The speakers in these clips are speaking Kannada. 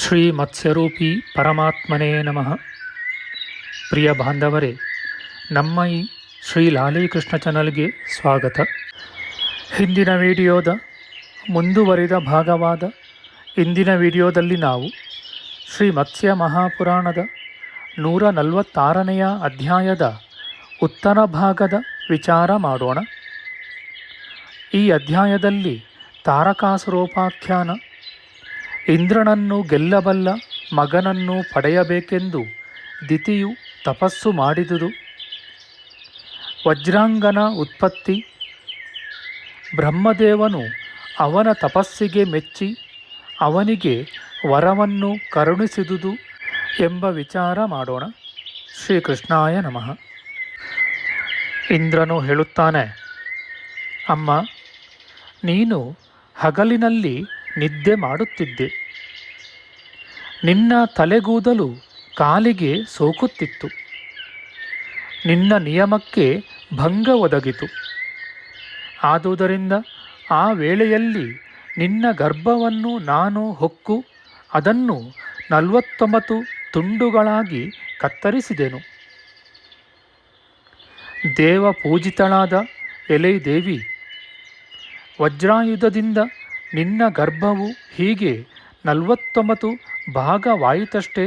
ಶ್ರೀ ಮತ್ಸ್ಯರೂಪಿ ಪರಮಾತ್ಮನೇ ನಮಃ. ಪ್ರಿಯ ಬಾಂಧವರೇ, ನಮ್ಮ ಈ ಶ್ರೀ ಲಾಲೀಕೃಷ್ಣ ಚಾನಲ್ಗೆ ಸ್ವಾಗತ. ಹಿಂದಿನ ವಿಡಿಯೋದ ಮುಂದುವರಿದ ಭಾಗವಾದ ಇಂದಿನ ವಿಡಿಯೋದಲ್ಲಿ ನಾವು ಶ್ರೀ ಮತ್ಸ್ಯ ಮಹಾಪುರಾಣದ ನೂರ ನಲವತ್ತಾರನೆಯ ಅಧ್ಯಾಯದ ಉತ್ತರ ಭಾಗದ ವಿಚಾರ ಮಾಡೋಣ. ಈ ಅಧ್ಯಾಯದಲ್ಲಿ ತಾರಕಾಸುರೋಪಾಖ್ಯಾನ ಇಂದ್ರನನ್ನು ಗೆಲ್ಲಬಲ್ಲ ಮಗನನ್ನು ಪಡೆಯಬೇಕೆಂದು ದಿತಿಯು ತಪಸ್ಸು ಮಾಡಿದುದು. ವಜ್ರಾಂಗನ ಉತ್ಪತ್ತಿ. ಬ್ರಹ್ಮದೇವನು ಅವನ ತಪಸ್ಸಿಗೆ ಮೆಚ್ಚಿ ಅವನಿಗೆ ವರವನ್ನು ಕರುಣಿಸಿದುದು ಎಂಬ ವಿಚಾರ ಮಾಡೋಣ. ಶ್ರೀಕೃಷ್ಣಾಯ ನಮಃ. ಇಂದ್ರನು ಹೇಳುತ್ತಾನೆ, ಅಮ್ಮ, ನೀನು ಹಗಲಿನಲ್ಲಿ ನಿದ್ದೆ ಮಾಡುತ್ತಿದ್ದೆ. ನಿನ್ನ ತಲೆಗೂದಲು ಕಾಲಿಗೆ ಸೋಕುತ್ತಿತ್ತು. ನಿನ್ನ ನಿಯಮಕ್ಕೆ ಭಂಗ ಒದಗಿತು. ಆದುದರಿಂದ ಆ ವೇಳೆಯಲ್ಲಿ ನಿನ್ನ ಗರ್ಭವನ್ನು ನಾನು ಹೊಕ್ಕು, ಅದನ್ನು ನಲವತ್ತೊಂಬತ್ತು ತುಂಡುಗಳಾಗಿ ಕತ್ತರಿಸಿದೆನು. ದೇವ ಪೂಜಿತಳಾದ ಎಲೆ ದೇವಿ ವಜ್ರಾಯುಧದಿಂದ ನಿನ್ನ ಗರ್ಭವು ಹೀಗೆ ನಲವತ್ತೊಂಬತ್ತು ಭಾಗವಾಯಿತಷ್ಟೇ.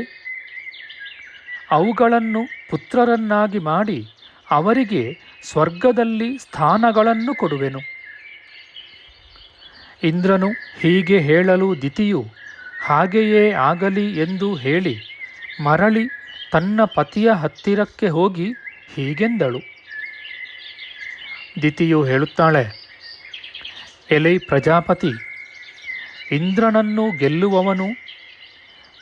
ಅವುಗಳನ್ನು ಪುತ್ರರನ್ನಾಗಿ ಮಾಡಿ ಅವರಿಗೆ ಸ್ವರ್ಗದಲ್ಲಿ ಸ್ಥಾನಗಳನ್ನು ಕೊಡುವೆನು. ಇಂದ್ರನು ಹೀಗೆ ಹೇಳಲು ದಿತಿಯು, ಹಾಗೆಯೇ ಆಗಲಿ ಎಂದು ಹೇಳಿ ಮರಳಿ ತನ್ನ ಪತಿಯ ಹತ್ತಿರಕ್ಕೆ ಹೋಗಿ ಹೀಗೆಂದಳು. ದಿತಿಯು ಹೇಳುತ್ತಾಳೆ, ಎಲೈ ಪ್ರಜಾಪತಿ, ಇಂದ್ರನನ್ನು ಗೆಲ್ಲುವವನು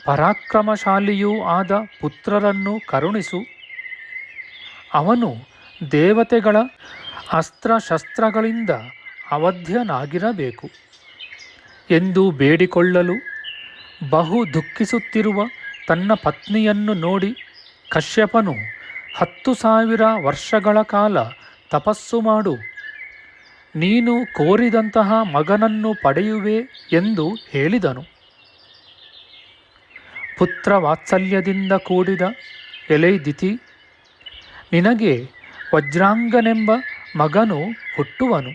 ಪರಾಕ್ರಮಶಾಲಿಯೂ ಆದ ಪುತ್ರರನ್ನು ಕರುಣಿಸು. ಅವನು ದೇವತೆಗಳ ಅಸ್ತ್ರಶಸ್ತ್ರಗಳಿಂದ ಅವಧ್ಯನಾಗಿರಬೇಕು ಎಂದು ಬೇಡಿಕೊಳ್ಳಲು ಬಹು ದುಃಖಿಸುತ್ತಿರುವ ತನ್ನ ಪತ್ನಿಯನ್ನು ನೋಡಿ ಕಶ್ಯಪನು ಹತ್ತು ಸಾವಿರ ವರ್ಷಗಳ ಕಾಲ ತಪಸ್ಸು ಮಾಡು. ನೀನು ಕೋರಿದಂತಹ ಮಗನನ್ನು ಪಡೆಯುವೆ ಎಂದು ಹೇಳಿದನು. ಪುತ್ರ ವಾತ್ಸಲ್ಯದಿಂದ ಕೂಡಿದ ಎಲೈ ದಿತಿ ನಿನಗೆ ವಜ್ರಾಂಗನೆಂಬ ಮಗನು ಹುಟ್ಟುವನು.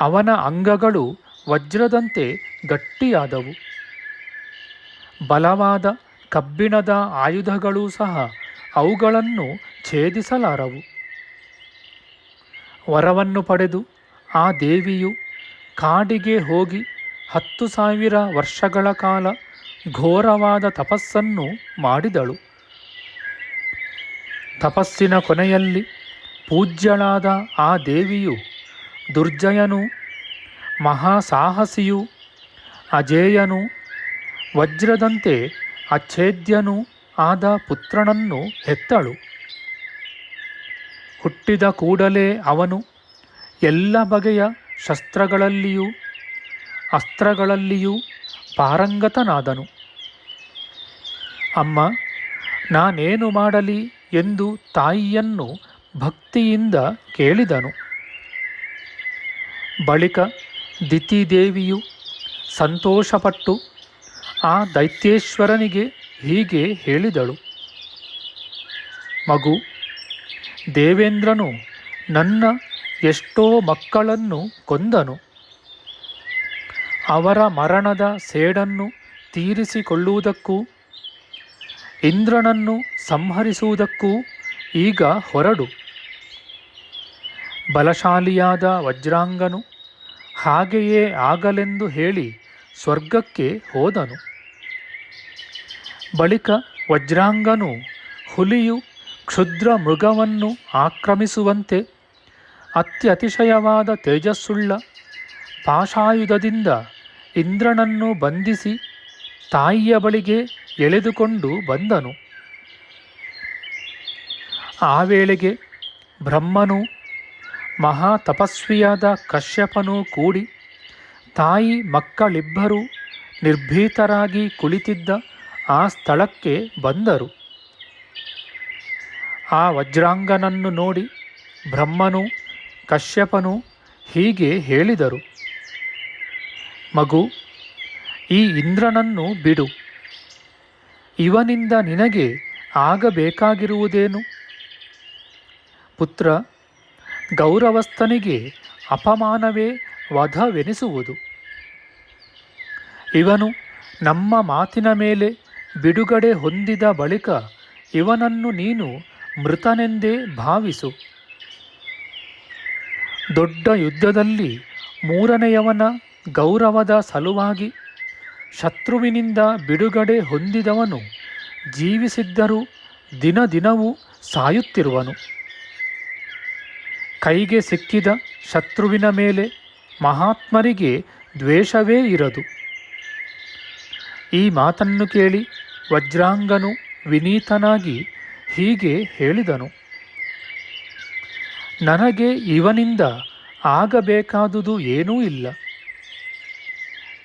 ಅವನ ಅಂಗಗಳು ವಜ್ರದಂತೆ ಗಟ್ಟಿಯಾದವು. ಬಲವಾದ ಕಬ್ಬಿಣದ ಆಯುಧಗಳೂ ಸಹ ಅವುಗಳನ್ನು ಛೇದಿಸಲಾರವು. ವರವನ್ನು ಪಡೆದು ಆ ದೇವಿಯು ಕಾಡಿಗೆ ಹೋಗಿ ಹತ್ತು ಸಾವಿರ ವರ್ಷಗಳ ಕಾಲ ಘೋರವಾದ ತಪಸ್ಸನ್ನು ಮಾಡಿದಳು. ತಪಸ್ಸಿನ ಕೊನೆಯಲ್ಲಿ ಪೂಜ್ಯಳಾದ ಆ ದೇವಿಯು ದುರ್ಜಯನು, ಮಹಾಸಾಹಸಿಯು, ಅಜೇಯನು, ವಜ್ರದಂತೆ ಅಚ್ಛೇದ್ಯನು ಆದ ಪುತ್ರನನ್ನು ಹೆತ್ತಳು. ಹುಟ್ಟಿದ ಕೂಡಲೇ ಅವನು ಎಲ್ಲ ಬಗೆಯ ಶಸ್ತ್ರಗಳಲ್ಲಿಯೂ ಅಸ್ತ್ರಗಳಲ್ಲಿಯೂ ಪಾರಂಗತನಾದನು. ಅಮ್ಮ, ನಾನೇನು ಮಾಡಲಿ ಎಂದು ತಾಯಿಯನ್ನು ಭಕ್ತಿಯಿಂದ ಕೇಳಿದನು. ಬಳಿಕ ದಿತಿದೇವಿಯು ಸಂತೋಷಪಟ್ಟು ಆ ದೈತ್ಯೇಶ್ವರನಿಗೆ ಹೀಗೆ ಹೇಳಿದಳು. ಮಗು, ದೇವೇಂದ್ರನು ನನ್ನ ಎಷ್ಟೋ ಮಕ್ಕಳನ್ನು ಕೊಂದನು. ಅವರ ಮರಣದ ಸೇಡನ್ನು ತೀರಿಸಿಕೊಳ್ಳುವುದಕ್ಕೂ ಇಂದ್ರನನ್ನು ಸಂಹರಿಸುವುದಕ್ಕೂ ಈಗ ಹೊರಡು. ಬಲಶಾಲಿಯಾದ ವಜ್ರಾಂಗನು ಹಾಗೆಯೇ ಆಗಲೆಂದು ಹೇಳಿ ಸ್ವರ್ಗಕ್ಕೆ ಹೋದನು. ಬಳಿಕ ವಜ್ರಾಂಗನು ಹುಲಿಯು ಕ್ಷುದ್ರ ಮೃಗವನ್ನು ಆಕ್ರಮಿಸುವಂತೆ ಅತ್ಯತಿಶಯವಾದ ತೇಜಸ್ಸುಳ್ಳ ಪಾಶಾಯುಧದಿಂದ ಇಂದ್ರನನ್ನು ಬಂಧಿಸಿ ತಾಯಿಯ ಬಳಿಗೆ ಎಳೆದುಕೊಂಡು ಬಂದನು. ಆ ವೇಳೆಗೆ ಬ್ರಹ್ಮನು ಮಹಾ ತಪಸ್ವಿಯಾದ ಕಶ್ಯಪನು ಕೂಡಿ ತಾಯಿ ಮಕ್ಕಳಿಬ್ಬರೂ ನಿರ್ಭೀತರಾಗಿ ಕುಳಿತಿದ್ದ ಆ ಸ್ಥಳಕ್ಕೆ ಬಂದರು. ಆ ವಜ್ರಾಂಗನನ್ನು ನೋಡಿ ಬ್ರಹ್ಮನು ಕಶ್ಯಪನು ಹೀಗೆ ಹೇಳಿದರು. ಮಗು ಈ ಇಂದ್ರನನ್ನು ಬಿಡು. ಇವನಿಂದ ನಿನಗೆ ಆಗಬೇಕಾಗಿರುವುದೇನು? ಪುತ್ರ, ಗೌರವಸ್ಥನಿಗೆ ಅಪಮಾನವೇ ವಧವೆನಿಸುವುದು. ಇವನು ನಮ್ಮ ಮಾತಿನ ಮೇಲೆ ಬಿಡುಗಡೆ ಹೊಂದಿದ ಬಳಿಕ ಇವನನ್ನು ನೀನು ಮೃತನೆಂದೇ ಭಾವಿಸು. ದೊಡ್ಡ ಯುದ್ಧದಲ್ಲಿ ಮೂರನೆಯವನ ಗೌರವದ ಸಲುವಾಗಿ ಶತ್ರುವಿನಿಂದ ಬಿಡುಗಡೆ ಹೊಂದಿದವನು ಜೀವಿಸಿದ್ದರೂ ದಿನ ದಿನವೂ ಸಾಯುತ್ತಿರುವನು. ಕೈಗೆ ಸಿಕ್ಕಿದ ಶತ್ರುವಿನ ಮೇಲೆ ಮಹಾತ್ಮರಿಗೆ ದ್ವೇಷವೇ ಇರದು. ಈ ಮಾತನ್ನು ಕೇಳಿ ವಜ್ರಾಂಗನು ವಿನೀತನಾಗಿ ಹೀಗೆ ಹೇಳಿದನು. ನನಗೆ ಇವನಿಂದ ಆಗಬೇಕಾದುದು ಏನೂ ಇಲ್ಲ.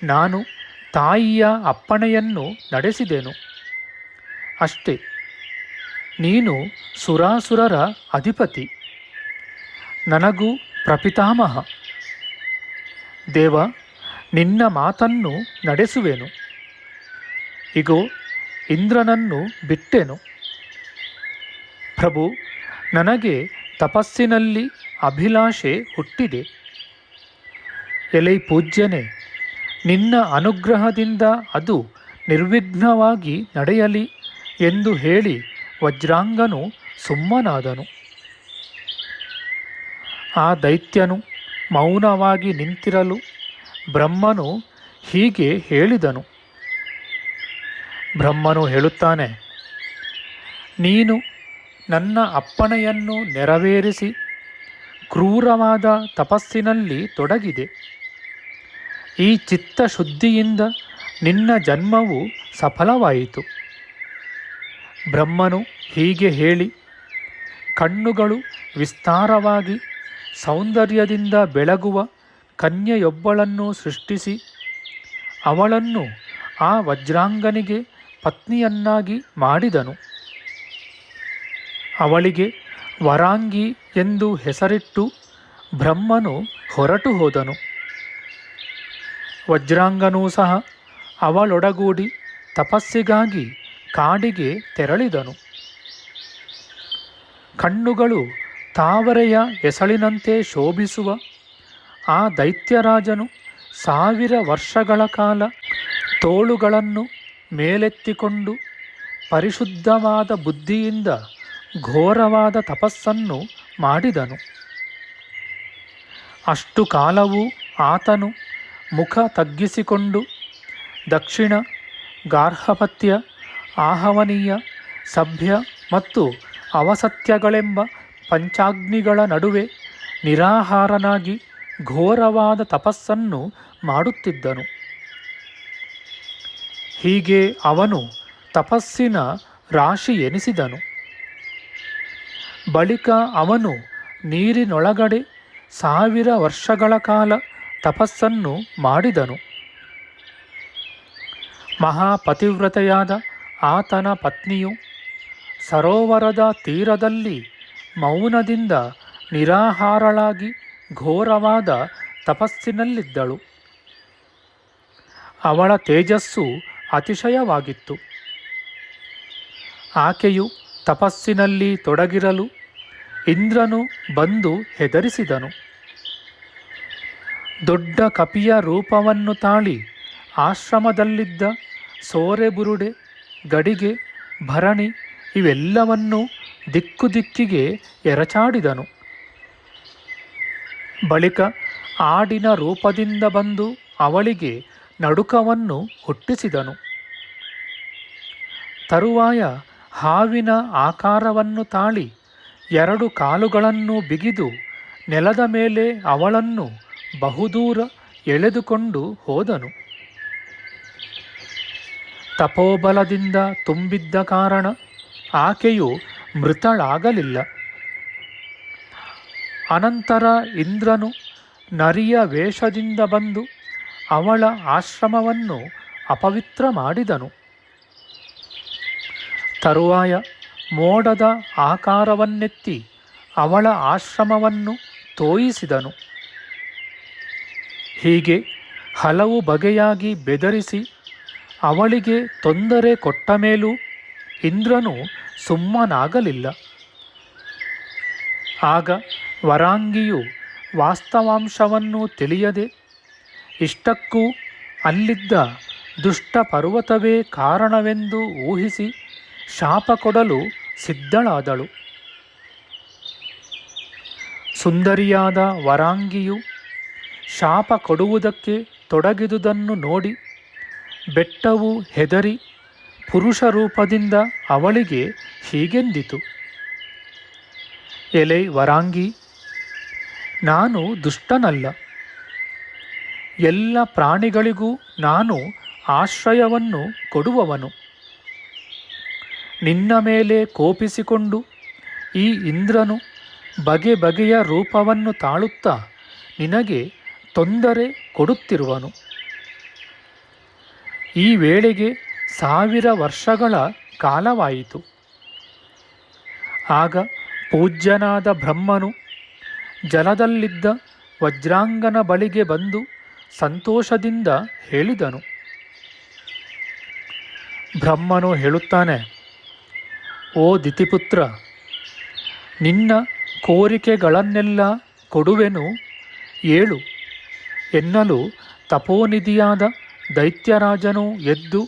ನಾನು ತಾಯಿಯ ಅಪ್ಪಣೆಯನ್ನು ನಡೆಸಿದೆನು. ಅಷ್ಟೇ, ನೀನು ಸುರಾಸುರರ ಅಧಿಪತಿ. ನನಗೂ ಪ್ರಪಿತಾಮಹ. ದೇವ, ನಿನ್ನ ಮಾತನ್ನು ನಡೆಸುವೆನು. ಇಗೋ, ಇಂದ್ರನನ್ನು ಬಿಟ್ಟೆನು. ಪ್ರಭು, ನನಗೆ ತಪಸ್ಸಿನಲ್ಲಿ ಅಭಿಲಾಷೆ ಹುಟ್ಟಿದೆ. ಎಲೈ ಪೂಜ್ಯನೆ ನಿನ್ನ ಅನುಗ್ರಹದಿಂದ ಅದು ನಿರ್ವಿಘ್ನವಾಗಿ ನಡೆಯಲಿ ಎಂದು ಹೇಳಿ ವಜ್ರಾಂಗನು ಸುಮ್ಮನಾದನು. ಆ ದೈತ್ಯನು ಮೌನವಾಗಿ ನಿಂತಿರಲು ಬ್ರಹ್ಮನು ಹೀಗೆ ಹೇಳಿದನು. ಬ್ರಹ್ಮನು ಹೇಳುತ್ತಾನೆ, ನೀನು ನನ್ನ ಅಪ್ಪಣೆಯನ್ನು ನೆರವೇರಿಸಿ, ಕ್ರೂರವಾದ ತಪಸ್ಸಿನಲ್ಲಿ ತೊಡಗಿದೆ. ಈ ಚಿತ್ತ ಶುದ್ಧಿಯಿಂದ ನಿನ್ನ ಜನ್ಮವು ಸಫಲವಾಯಿತು. ಬ್ರಹ್ಮನು ಹೀಗೆ ಹೇಳಿ, ಕಣ್ಣುಗಳು ವಿಸ್ತಾರವಾಗಿ ಸೌಂದರ್ಯದಿಂದ ಬೆಳಗುವ ಕನ್ಯೆಯೊಬ್ಬಳನ್ನು ಸೃಷ್ಟಿಸಿ, ಅವಳನ್ನು ಆ ವಜ್ರಾಂಗನಿಗೆ ಪತ್ನಿಯನ್ನಾಗಿ ಮಾಡಿದನು. ಅವಳಿಗೆ ವರಾಂಗಿ ಎಂದು ಹೆಸರಿಟ್ಟು ಬ್ರಹ್ಮನು ಹೊರಟು ಹೋದನು. ವಜ್ರಾಂಗನೂ ಸಹ ಅವಳೊಡಗೂಡಿ ತಪಸ್ಸಿಗಾಗಿ ಕಾಡಿಗೆ ತೆರಳಿದನು. ಕಣ್ಣುಗಳು ತಾವರೆಯ ಎಸಳಿನಂತೆ ಶೋಭಿಸುವ ಆ ದೈತ್ಯರಾಜನು ಸಾವಿರ ವರ್ಷಗಳ ಕಾಲ ತೋಳುಗಳನ್ನು ಮೇಲೆತ್ತಿಕೊಂಡು ಪರಿಶುದ್ಧವಾದ ಬುದ್ಧಿಯಿಂದ ಘೋರವಾದ ತಪಸ್ಸನ್ನು ಮಾಡಿದನು. ಅಷ್ಟು ಕಾಲವೂ ಆತನು ಮುಖ ತಗ್ಗಿಸಿಕೊಂಡು ದಕ್ಷಿಣ ಗಾರ್ಹಪತ್ಯ, ಆಹವನೀಯ, ಸಭ್ಯ ಮತ್ತು ಅವಸತ್ಯಗಳೆಂಬ ಪಂಚಾಗ್ನಿಗಳ ನಡುವೆ ನಿರಾಹಾರನಾಗಿ ಘೋರವಾದ ತಪಸ್ಸನ್ನು ಮಾಡುತ್ತಿದ್ದನು. ಹೀಗೆ ಅವನು ತಪಸ್ಸಿನ ರಾಶಿ ಎನಿಸಿದನು. ಬಳಿಕ ಅವನು ನೀರಿನೊಳಗಡೆ ಸಾವಿರ ವರ್ಷಗಳ ಕಾಲ ತಪಸ್ಸನ್ನು ಮಾಡಿದನು. ಮಹಾಪತಿವ್ರತೆಯಾದ ಆತನ ಪತ್ನಿಯು ಸರೋವರದ ತೀರದಲ್ಲಿ ಮೌನದಿಂದ ನಿರಾಹಾರಳಾಗಿ ಘೋರವಾದ ತಪಸ್ಸಿನಲ್ಲಿದ್ದಳು. ಅವಳ ತೇಜಸ್ಸು ಅತಿಶಯವಾಗಿತ್ತು. ಆಕೆಯು ತಪಸ್ಸಿನಲ್ಲಿ ತೊಡಗಿರಲು ಇಂದ್ರನು ಬಂದು ಹೆದರಿಸಿದನು. ದೊಡ್ಡ ಕಪಿಯ ರೂಪವನ್ನು ತಾಳಿ ಆಶ್ರಮದಲ್ಲಿದ್ದ ಸೋರೆಬುರುಡೆ ಗಡಿಗೆ, ಭರಣಿ ಇವೆಲ್ಲವನ್ನೂ ದಿಕ್ಕು ದಿಕ್ಕಿಗೆ ಎರಚಾಡಿದನು. ಬಳಿಕ ಆಡಿನ ರೂಪದಿಂದ ಬಂದು ಅವಳಿಗೆ ನಡುಕವನ್ನು ಹುಟ್ಟಿಸಿದನು. ತರುವಾಯ ಹಾವಿನ ಆಕಾರವನ್ನು ತಾಳಿ ಎರಡು ಕಾಲುಗಳನ್ನು ಬಿಗಿದು ನೆಲದ ಮೇಲೆ ಅವಳನ್ನು ಬಹುದೂರ ಎಳೆದುಕೊಂಡು ಹೋದನು. ತಪೋಬಲದಿಂದ ತುಂಬಿದ್ದ ಕಾರಣ ಆಕೆಯು ಮೃತಳಾಗಲಿಲ್ಲ. ಅನಂತರ ಇಂದ್ರನು ನರಿಯ ವೇಷದಿಂದ ಬಂದು ಅವಳ ಆಶ್ರಮವನ್ನು ಅಪವಿತ್ರ ಮಾಡಿದನು. ತರುವಾಯ ಮೋಡದ ಆಕಾರವನ್ನೆತ್ತಿ ಅವಳ ಆಶ್ರಮವನ್ನು ತೋಯಿಸಿದನು. ಹೀಗೆ ಹಲವು ಬಗೆಯಾಗಿ ಬೆದರಿಸಿ ಅವಳಿಗೆ ತೊಂದರೆ ಕೊಟ್ಟ ಮೇಲೂ ಇಂದ್ರನು ಸುಮ್ಮನಾಗಲಿಲ್ಲ. ಆಗ ವರಾಂಗಿಯು ವಾಸ್ತವಾಂಶವನ್ನು ತಿಳಿಯದೆ ಇಷ್ಟಕ್ಕೂ ಅಲ್ಲಿದ್ದ ದುಷ್ಟ ಪರ್ವತವೇ ಕಾರಣವೆಂದು ಊಹಿಸಿ ಶಾಪ ಕೊಡಲು ಸಿದ್ಧಳಾದಳು. ಸುಂದರಿಯಾದ ವರಾಂಗಿಯು ಶಾಪ ಕೊಡುವುದಕ್ಕೆ ತೊಡಗಿದುದನ್ನು ನೋಡಿ ಬೆಟ್ಟವು ಹೆದರಿ ಪುರುಷ ರೂಪದಿಂದ ಅವಳಿಗೆ ಹೀಗೆಂದಿತು. ಎಲೆ ವರಾಂಗಿ, ನಾನು ದುಷ್ಟನಲ್ಲ. ಎಲ್ಲ ಪ್ರಾಣಿಗಳಿಗೂ ನಾನು ಆಶ್ರಯವನ್ನು ಕೊಡುವವನು. ನಿನ್ನ ಮೇಲೆ ಕೋಪಿಸಿಕೊಂಡು ಈ ಇಂದ್ರನು ಬಗೆ ಬಗೆಯ ರೂಪವನ್ನು ತಾಳುತ್ತಾ ನಿನಗೆ ತೊಂದರೆ ಕೊಡುತ್ತಿರುವನು. ಈ ವೇಳೆಗೆ ಸಾವಿರ ವರ್ಷಗಳ ಕಾಲವಾಯಿತು. ಆಗ ಪೂಜ್ಯನಾದ ಬ್ರಹ್ಮನು ಜಲದಲ್ಲಿದ್ದ ವಜ್ರಾಂಗನ ಬಳಿಗೆ ಬಂದು ಸಂತೋಷದಿಂದ ಹೇಳಿದನು. ಬ್ರಹ್ಮನು ಹೇಳುತ್ತಾನೆ, ಓ ದಿತಿಪುತ್ರ, ನಿನ್ನ ಕೋರಿಕೆಗಳನ್ನೆಲ್ಲ ಕೊಡುವೆನು. ಏಳು ಎನ್ನಲು ತಪೋನಿಧಿಯಾದ ದೈತ್ಯರಾಜನು ಎದ್ದು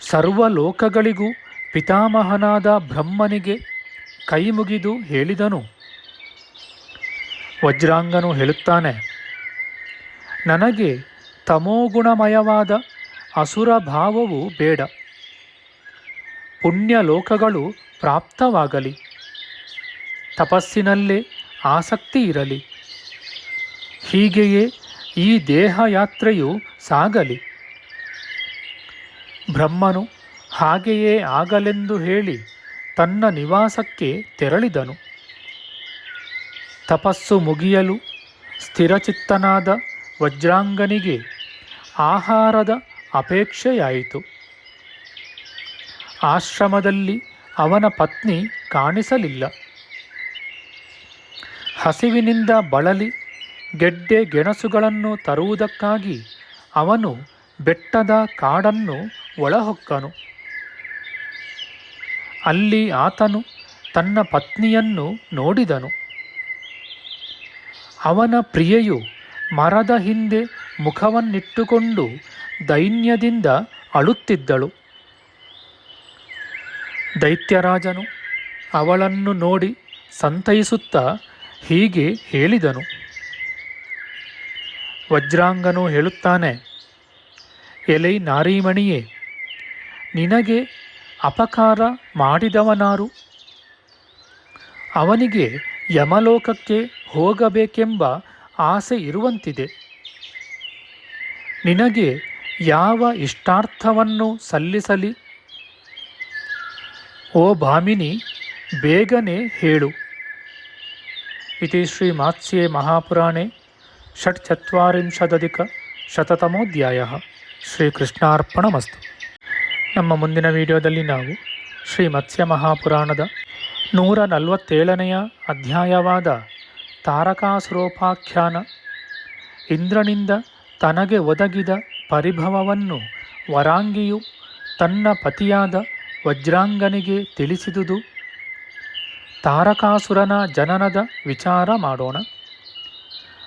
ಸರ್ವಲೋಕಗಳಿಗೂ ಪಿತಾಮಹನಾದ ಬ್ರಹ್ಮನಿಗೆ ಕೈಮುಗಿದು ಹೇಳಿದನು. ವಜ್ರಾಂಗನು ಹೇಳುತ್ತಾನೆ, ನನಗೆ ತಮೋಗುಣಮಯವಾದ ಅಸುರ ಭಾವವು ಬೇಡ. ಪುಣ್ಯ ಲೋಕಗಳು ಪ್ರಾಪ್ತವಾಗಲಿ. ತಪಸ್ಸಿನಲ್ಲೇ ಆಸಕ್ತಿ ಇರಲಿ. ಹೀಗೆಯೇ ಈ ದೇಹಯಾತ್ರೆಯು ಸಾಗಲಿ. ಬ್ರಹ್ಮನು ಹಾಗೆಯೇ ಆಗಲೆಂದು ಹೇಳಿ ತನ್ನ ನಿವಾಸಕ್ಕೆ ತೆರಳಿದನು. ತಪಸ್ಸು ಮುಗಿಯಲು ಸ್ಥಿರಚಿತ್ತನಾದ ವಜ್ರಾಂಗನಿಗೆ ಆಹಾರದ ಅಪೇಕ್ಷೆಯಾಯಿತು. ಆಶ್ರಮದಲ್ಲಿ ಅವನ ಪತ್ನಿ ಕಾಣಿಸಲಿಲ್ಲ. ಹಸಿವಿನಿಂದ ಬಳಲಿ ಗೆಡ್ಡೆ ಗೆಣಸುಗಳನ್ನು ತರುವುದಕ್ಕಾಗಿ ಅವನು ಬೆಟ್ಟದ ಕಾಡನ್ನು ಒಳಹೊಕ್ಕನು. ಅಲ್ಲಿ ಆತನು ತನ್ನ ಪತ್ನಿಯನ್ನು ನೋಡಿದನು. ಅವನ ಪ್ರಿಯೆಯು ಮರದ ಹಿಂದೆ ಮುಖವನ್ನಿಟ್ಟುಕೊಂಡು ದೈನ್ಯದಿಂದ ಅಳುತ್ತಿದ್ದಳು. ದೈತ್ಯರಾಜನು ಅವಳನ್ನು ನೋಡಿ ಸಂತೈಸುತ್ತಾ ಹೀಗೆ ಹೇಳಿದನು. ವಜ್ರಾಂಗನು ಹೇಳುತ್ತಾನೆ, ಎಲೈ ನಾರೀಮಣಿಯೇ, ನಿನಗೆ ಅಪಕಾರ ಮಾಡಿದವನಾರು? ಅವನಿಗೆ ಯಮಲೋಕಕ್ಕೆ ಹೋಗಬೇಕೆಂಬ ಆಸೆ ಇರುವಂತಿದೆ. ನಿನಗೆ ಯಾವ ಇಷ್ಟಾರ್ಥವನ್ನು ಸಲ್ಲಿಸಲಿ? ಓ ಭಾಮಿನಿ, ಬೇಗನೆ ಹೇಳು. ಇತಿ ಶ್ರೀ ಮಾತ್ಸ್ಯೆ ಮಹಾಪುರಾಣೆ. ಷಟ್ಚತ್ವರಿಂಶದಧಿಕ ಶತತಮೋಧ್ಯಾಯ ಶ್ರೀಕೃಷ್ಣಾರ್ಪಣಮಸ್ತು. ನಮ್ಮ ಮುಂದಿನ ವಿಡಿಯೋದಲ್ಲಿ ನಾವು ಶ್ರೀ ಮತ್ಸ್ಯ ಮಹಾಪುರಾಣದ ನೂರ ನಲವತ್ತೇಳನೆಯ ಅಧ್ಯಾಯವಾದ ತಾರಕಾಸುರೋಪಾಖ್ಯಾನ ಇಂದ್ರನಿಂದ ತನಗೆ ಒದಗಿದ ಪರಿಭವವನ್ನು ವರಾಂಗಿಯು ತನ್ನ ಪತಿಯಾದ ವಜ್ರಾಂಗನಿಗೆ ತಿಳಿಸಿದುದು. ತಾರಕಾಸುರನ ಜನನದ ವಿಚಾರ ಮಾಡೋಣ.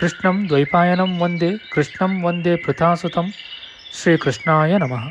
ಕೃಷ್ಣಂ ದ್ವೈಪಾಯನಂ ವಂದೇ ಕೃಷ್ಣಂ ವಂದೇ ಪೃಥಾಸುತಂ ಶ್ರೀಕೃಷ್ಣಾಯ ನಮಃ